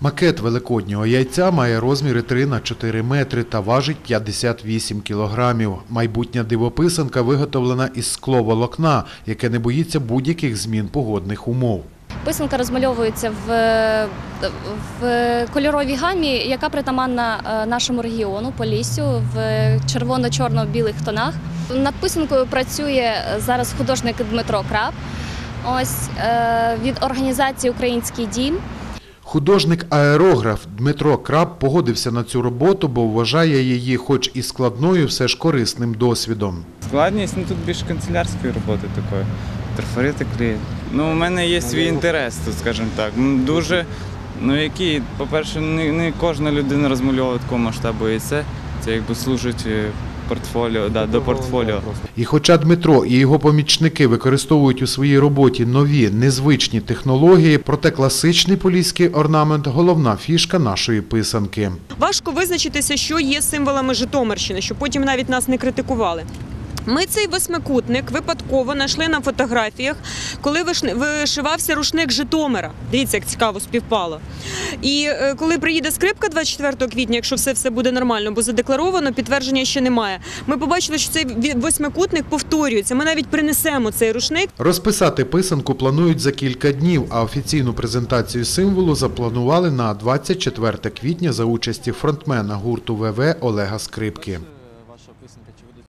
Макет великоднього яйця має розміри 3 на 4 метри та важить 58 кілограмів. Майбутня дивописанка виготовлена із скловолокна, яке не боїться будь-яких змін погодних умов. Писанка розмальовується в, в кольоровій гамі, яка притаманна е, нашому регіону Поліссю в червоно-чорно-білих тонах. Над писанкою працює зараз художник Дмитро Краб. Ось е, від організації Український дім. Художник-аерограф Дмитро Краб погодився на цю роботу, бо вважає її, хоч і складною, все ж корисним досвідом. Складність ну тут більше канцелярської роботи такої. Трафарити клеїть. Ну, у мене є свій інтерес, тут, скажімо так. Ну, Дуже, ну який, по-перше, не, не кожна людина розмальовує такого масштабу і це, це якби служить е, портфоліо, да, до портфоліо. І хоча Дмитро і його помічники використовують у своїй роботі нові незвичні технології, проте класичний поліський орнамент – головна фішка нашої писанки. Важко визначитися, що є символами Житомирщини, щоб потім навіть нас не критикували. Ми цей восьмикутник випадково знайшли на фотографіях, коли вишивався рушник Житомира. Дивіться, як цікаво співпало. І е, коли приїде скрипка 24 квітня, якщо все, все буде нормально, бо задекларовано, підтвердження ще немає. Ми побачили, що цей восьмикутник повторюється. Ми навіть принесемо цей рушник. Розписати писанку планують за кілька днів, а офіційну презентацію символу запланували на 24 квітня за участі фронтмена гурту ВВ Олега Скрипки.